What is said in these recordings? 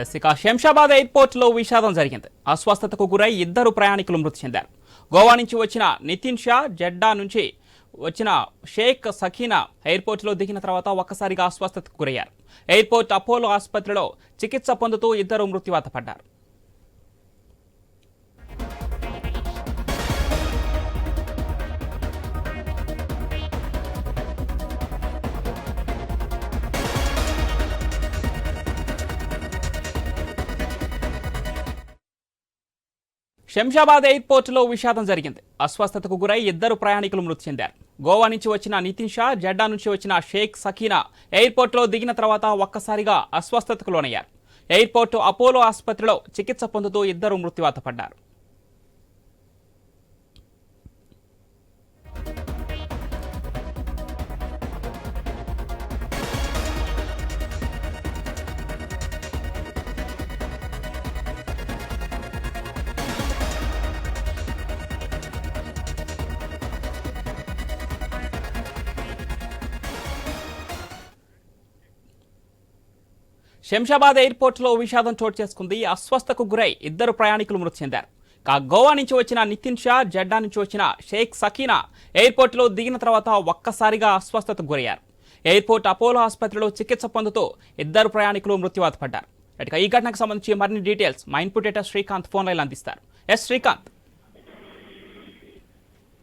Yes, ఇక శంషాబాద్ ఎయిర్పోర్ట్లో విషాదం జరిగింది. అస్వస్థతకు గురై ఇద్దరు ప్రయాణికులు మృతి చెందారు. గోవా నుంచి వచ్చిన నితిన్ షా జెడ్డా నుంచి వచ్చిన షేక్ సఖీనా ఎయిర్పోర్ట్లో దిగిన తర్వాత ఒక్కసారిగా అస్వస్థతకు గురయ్యారు. ఎయిర్పోర్ట్ అపోలో ఆసుపత్రిలో చికిత్స పొందుతూ ఇద్దరు మృత్యువాత పడ్డారు. శంషాబాద్ ఎయిర్పోర్టులో విషాదం జరిగింది. అస్వస్థతకు గురై ఇద్దరు ప్రయాణికులు మృతి చెందారు. గోవా నుంచి వచ్చిన నితిన్ షా జెడ్డా నుంచి వచ్చిన షేక్ సకీనా ఎయిర్పోర్టులో దిగిన తర్వాత ఒక్కసారిగా అస్వస్థతకు లోనయ్యారు. ఎయిర్పోర్టు అపోలో ఆసుపత్రిలో చికిత్స పొందుతూ ఇద్దరు మృత్యువాత పడ్డారు. శంషాబాద్ ఎయిర్పోర్ట్లో విషాదం చోటు చేసుకుంది. అస్వస్థకు గురై ఇద్దరు ప్రయాణికులు మృతి చెందారు. కా గోవా నుంచి వచ్చిన నితిన్ షా జెడ్డా నుంచి వచ్చిన షేక్ సకీనా ఎయిర్పోర్ట్లో దిగిన తర్వాత ఒక్కసారిగా అస్వస్థతకు గురయ్యారు. ఎయిర్పోర్ట్ అపోలో ఆసుపత్రిలో చికిత్స పొందుతూ ఇద్దరు ప్రయాణికులు మృత్యువాతపడ్డారు ఈ ఘటనకు సంబంధించి మరిన్ని డీటెయిల్స్ మా ఇన్పుట్ శ్రీకాంత్ ఫోన్ లైన్ అందిస్తారు. Yes Srikanth.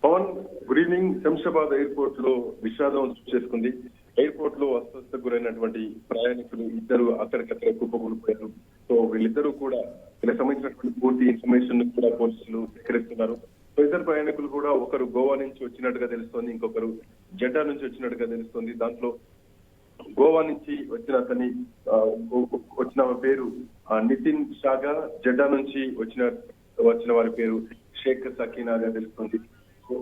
Pawan good evening. Shamshabad ఎయిర్పోర్ట్లో విషాదం చేసుకుంది. ఎయిర్పోర్ట్లో అస్వస్థతకు గురైనటువంటి ప్రయాణికులు ఇద్దరు అక్కడికక్కడ కుప్పకూలిపోయారు. సో వీళ్ళిద్దరూ కూడా వీళ్ళకి సంబంధించినటువంటి పూర్తి ఇన్ఫర్మేషన్ కూడా పోలీసులు సేకరిస్తున్నారు. సో ఇద్దరు ప్రయాణికులు కూడా ఒకరు గోవా నుంచి వచ్చినట్టుగా తెలుస్తోంది ఇంకొకరు జెడ్డా నుంచి వచ్చినట్టుగా తెలుస్తోంది. దాంట్లో గోవా నుంచి వచ్చిన అతని వచ్చిన పేరు ఆ, నితిన్ షాగా జెడ్డా నుంచి వచ్చిన వచ్చిన వారి పేరు షేక్ సకీనాగా తెలుస్తుంది. సో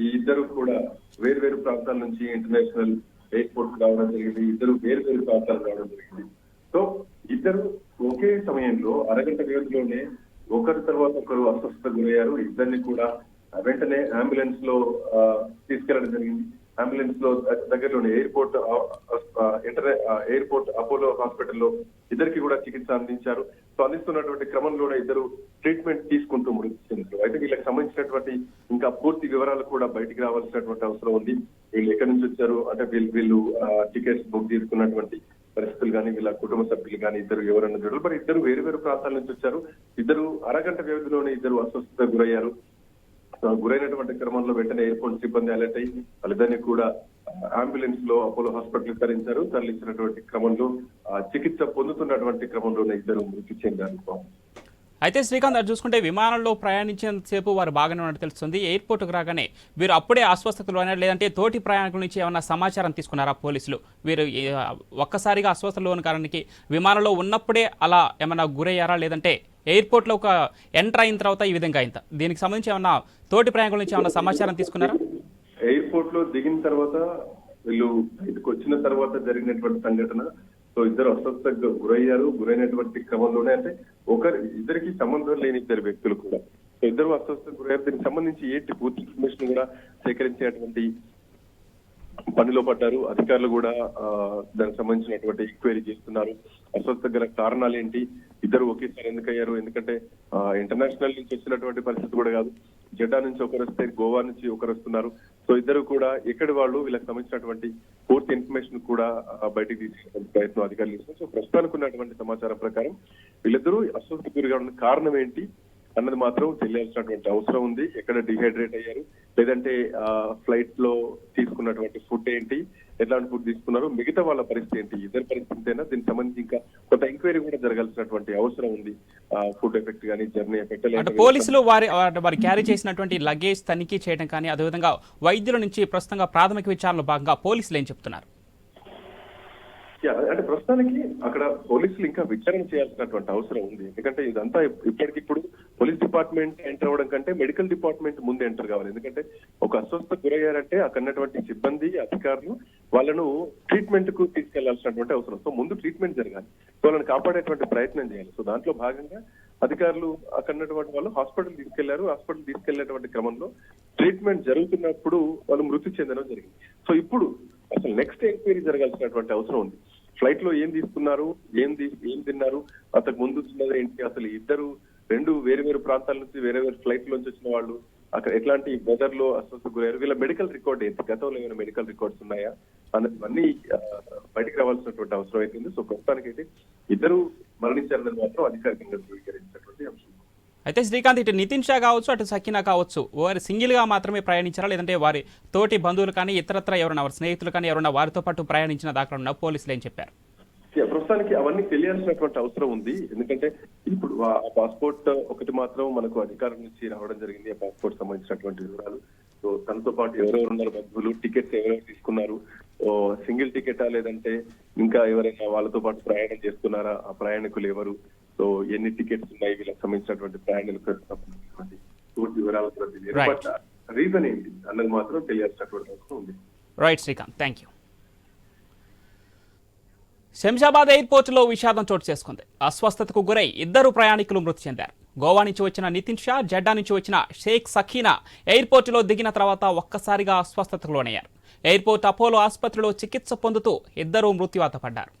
ఈ- ఇద్దరు కూడా వేరు వేరు ప్రాంతాల నుంచి ఇంటర్నేషనల్ ఎయిర్పోర్ట్ రావడం జరిగింది. ఇద్దరు వేరు వేరు ప్రాంతాలు రావడం జరిగింది. సో ఇద్దరు ఒకే సమయంలో అరగంట వ్యవధిలోనే ఒకరి తర్వాత ఒకరు అస్వస్థత గురయ్యారు. ఇద్దరిని కూడా వెంటనే అంబులెన్స్లో ఆ, తీసుకెళ్ళడం జరిగింది. అంబులెన్స్లో దగ్గరలోని ఎయిర్పోర్ట్ ఇంటర్ ఎయిర్పోర్ట్ అపోలో హాస్పిటల్లో ఇద్దరికి కూడా చికిత్స అందించారు. సో అందిస్తున్నటువంటి క్రమంలోనే ఇద్దరు ట్రీట్మెంట్ తీసుకుంటూ మృతి చెందారు అయితే వీళ్ళకి సంబంధించినటువంటి ఇంకా పూర్తి వివరాలు కూడా బయటికి రావాల్సినటువంటి అవసరం ఉంది. వీళ్ళు ఎక్కడి నుంచి వచ్చారు? అంటే వీళ్ళు వీళ్ళు టికెట్స్ బుక్ తీసుకున్నటువంటి పరిస్థితులు కానీ వీళ్ళ కుటుంబ సభ్యులు కానీ ఇద్దరు ఎవరన్నా చూడాలి. మరి ఇద్దరు వేరు వేరు ప్రాంతాల నుంచి వచ్చారు. ఇద్దరు అరగంట వ్యవధిలోనే ఇద్దరు అస్వస్థత గురయ్యారు. గురైనటువంటి క్రమంలో వెంటనే ఎయిర్పోర్ట్ సిబ్బంది అలర్ట్ అయ్యి వాళ్ళిద్దరిని కూడా అంబులెన్స్లో అపోలో హాస్పిటల్ తరలించారు తరలించినటువంటి క్రమంలో ఆ, చికిత్స పొందుతున్నటువంటి క్రమంలోనే ఇద్దరు మృతి చెందారు. అయితే శ్రీకాంత్ అది చూసుకుంటే విమానంలో ప్రయాణించేంతసేపు వారు బాగానే ఉన్నట్టు తెలుస్తుంది. ఎయిర్పోర్ట్కు రాగానే వీరు అప్పుడే అస్వస్థతలు అయినా లేదంటే తోటి ప్రయాణికుల నుంచి ఏమైనా సమాచారం తీసుకున్నారా పోలీసులు? వీరు ఒక్కసారిగా ఒక్కసారిగా అస్వస్థలోని కారణానికి విమానంలో ఉన్నప్పుడే అలా ఏమైనా గురయ్యారా? లేదంటే ఎయిర్పోర్ట్లో ఒక ఎంటర్ అయిన తర్వాత ఈ విధంగా అయిందా? దీనికి సంబంధించి ఏమన్నా తోటి ప్రయాణికుల నుంచి ఏమైనా సమాచారం తీసుకున్నారా? ఎయిర్పోర్ట్లో దిగిన తర్వాత వీళ్ళు బయటకు వచ్చిన తర్వాత జరిగినటువంటి సంఘటన సో ఇద్దరు అస్వస్థకు గురయ్యారు గురైనటువంటి క్రమంలోనే అంటే ఒకరి ఇద్దరికి సంబంధం లేని ఇద్దరు వ్యక్తులు కూడా. సో ఇద్దరు అస్వస్థకు గురయ్యారు. దీనికి సంబంధించి ఏంటి పూర్తి ఇన్ఫర్మేషన్ కూడా సేకరించేటువంటి పనిలో పడ్డారు. అధికారులు కూడా ఆ, దానికి సంబంధించినటువంటి ఎంక్వైరీ చేస్తున్నారు. అస్వస్థ గల కారణాలు ఏంటి? ఇద్దరు ఒకేసారి ఎందుకు అయ్యారు ఎందుకంటే ఆ, ఇంటర్నేషనల్ నుంచి వచ్చినటువంటి పరిస్థితి కూడా కాదు. జెడ్డా నుంచి ఒకరు వస్తే గోవా నుంచి ఒకరు వస్తున్నారు. సో ఇద్దరు కూడా ఎక్కడి వాళ్ళు వీళ్ళకి సంబంధించినటువంటి పూర్తి ఇన్ఫర్మేషన్ కూడా బయటకు బయటికి తీసుకునే ప్రయత్నం అధికారులు చేస్తున్నారు. సో ప్రస్తుతానికి ఉన్నటువంటి సమాచారం ప్రకారం వీళ్ళిద్దరూ అస్వస్థ గురి కావడానికి కారణం ఏంటి అన్నది మాత్రం తెలియాల్సినటువంటి అవసరం ఉంది. ఎక్కడ డిహైడ్రేట్ అయ్యారు? లేదంటే ఫ్లైట్లో తీసుకున్నటువంటి ఫుడ్ ఏంటి? ఎట్లాంటి ఫుడ్ తీసుకున్నారు? మిగతా వాళ్ళ పరిస్థితి ఏంటి? ఇద్దరు పరిస్థితి అయినా దీనికి సంబంధించి ఇంకా కొంత ఎంక్వైరీ కూడా జరగాల్సినటువంటి అవసరం ఉంది. ఫుడ్ ఎఫెక్ట్ కానీ జర్నీ ఎఫెక్ట్ అంటే పోలీసులు వారి వారి- క్యారీ చేసినటువంటి లగేజ్ తనిఖీ చేయడం కానీ అదేవిధంగా వైద్యుల నుంచి ప్రస్తుతంగా ప్రాథమిక విచారణలో భాగంగా పోలీసులు ఏం చెప్తున్నారు? అంటే ప్రస్తుతానికి అక్కడ పోలీసులు ఇంకా విచారణ చేయాల్సినటువంటి అవసరం ఉంది. ఎందుకంటే ఇదంతా ఇప్- ఇప్పటికిప్పుడు పోలీస్ డిపార్ట్మెంట్ ఎంటర్ అవ్వడం కంటే మెడికల్ డిపార్ట్మెంట్ ముందు ఎంటర్ కావాలి. ఎందుకంటే ఒక అస్వస్థ గురయ్యారంటే అక్కడ ఉన్నటువంటి సిబ్బంది అధికారులు వాళ్ళను ట్రీట్మెంట్కు తీసుకెళ్ళాల్సినటువంటి అవసరం. సో ముందు ట్రీట్మెంట్ జరగాలి. సో వాళ్ళని కాపాడేటువంటి ప్రయత్నం చేయాలి. సో దాంట్లో భాగంగా అధికారులు అక్కడ ఉన్నటువంటి వాళ్ళు హాస్పిటల్ తీసుకెళ్ళారు. హాస్పిటల్ తీసుకెళ్ళేటువంటి క్రమంలో ట్రీట్మెంట్ జరుగుతున్నప్పుడు వాళ్ళు మృతి చెందడం జరిగింది. సో ఇప్పుడు అసలు నెక్స్ట్ ఎంక్వైరీ జరగాల్సినటువంటి అవసరం ఉంది. ఫ్లైట్లో ఏం తీసుకున్నారు? ఏం ఏం తిన్నారు? అంతకు ముందు తిన్నది ఏంటి? అసలు ఇద్దరు రెండు వేరు వేరు ప్రాంతాల నుంచి వేరే వేరే ఫ్లైట్ నుంచి వచ్చిన వాళ్ళు అక్కడ ఎట్లాంటి వెదర్లో అస్వస్థ గురయ్యారు? వీళ్ళ మెడికల్ రికార్డ్ ఏంటి? గతంలో ఏమైనా మెడికల్ రికార్డ్స్ ఉన్నాయా? అన్నీ బయటకు బయటికి రావాల్సినటువంటి అవసరం అయితే సో ప్రస్తుతానికైతే ఇద్దరు మరణించారని మాత్రం అధికారికంగా ధృవీకరించినటువంటి అంశం. అయితే శ్రీకాంత్ ఇటు నితిన్ షా కావచ్చు అటు సకీనా కావచ్చు వారు సింగిల్గా మాత్రమే ప్రయాణించారా? లేదంటే వారి తోటి బంధువులు కానీ ఇతరత్ర ఎవరైనా వారి స్నేహితులు కానీ ఎవరైనా వారితో పాటు ప్రయాణించిన దాఖలు ఉన్న పోలీసులు ఏం చెప్పారు? ప్రస్తుతానికి అవన్నీ తెలియాల్సినటువంటి అవసరం ఉంది. ఎందుకంటే ఇప్పుడు ఆ పాస్పోర్ట్ ఒకటి మాత్రం మనకు అధికారం నుంచి రావడం జరిగింది. ఆ పాస్పోర్ట్ సంబంధించినటువంటి వివరాలు. సో తనతో పాటు ఎవరెవరు ఉన్నారు బంధువులు టికెట్స్ ఎవరెవరు తీసుకున్నారు. సింగిల్ టికెటా లేదంటే ఇంకా ఎవరైనా వాళ్ళతో పాటు ప్రయాణం చేస్తున్నారా? ఆ ప్రయాణికులు ఎవరు? సో ఎన్ని టికెట్స్ ఉన్నాయి? వీళ్ళకి సంబంధించినటువంటి ప్రయాణికులకు సంబంధించినటువంటి పూర్తి వివరాలు కూడా తెలియదు. బట్ రీజన్ ఏంటి? అన్నది మాత్రం తెలియాల్సినటువంటి అవసరం ఉంది. Right Srikanth thank you Shamshabad ఎయిర్పోర్టులో విషాదం చోటు చేసుకుంది. అస్వస్థతకు గురై ఇద్దరు ప్రయాణికులు మృతి చెందారు. గోవా నుంచి వచ్చిన నితిన్ షా జెడ్డా నుంచి వచ్చిన షేక్ సఖీనా ఎయిర్పోర్టులో దిగిన తర్వాత ఒక్కసారిగా అస్వస్థతకు లోనయ్యారు. ఎయిర్పోర్ట్ అపోలో ఆసుపత్రిలో చికిత్స పొందుతూ ఇద్దరూ మృత్యువాత పడ్డారు.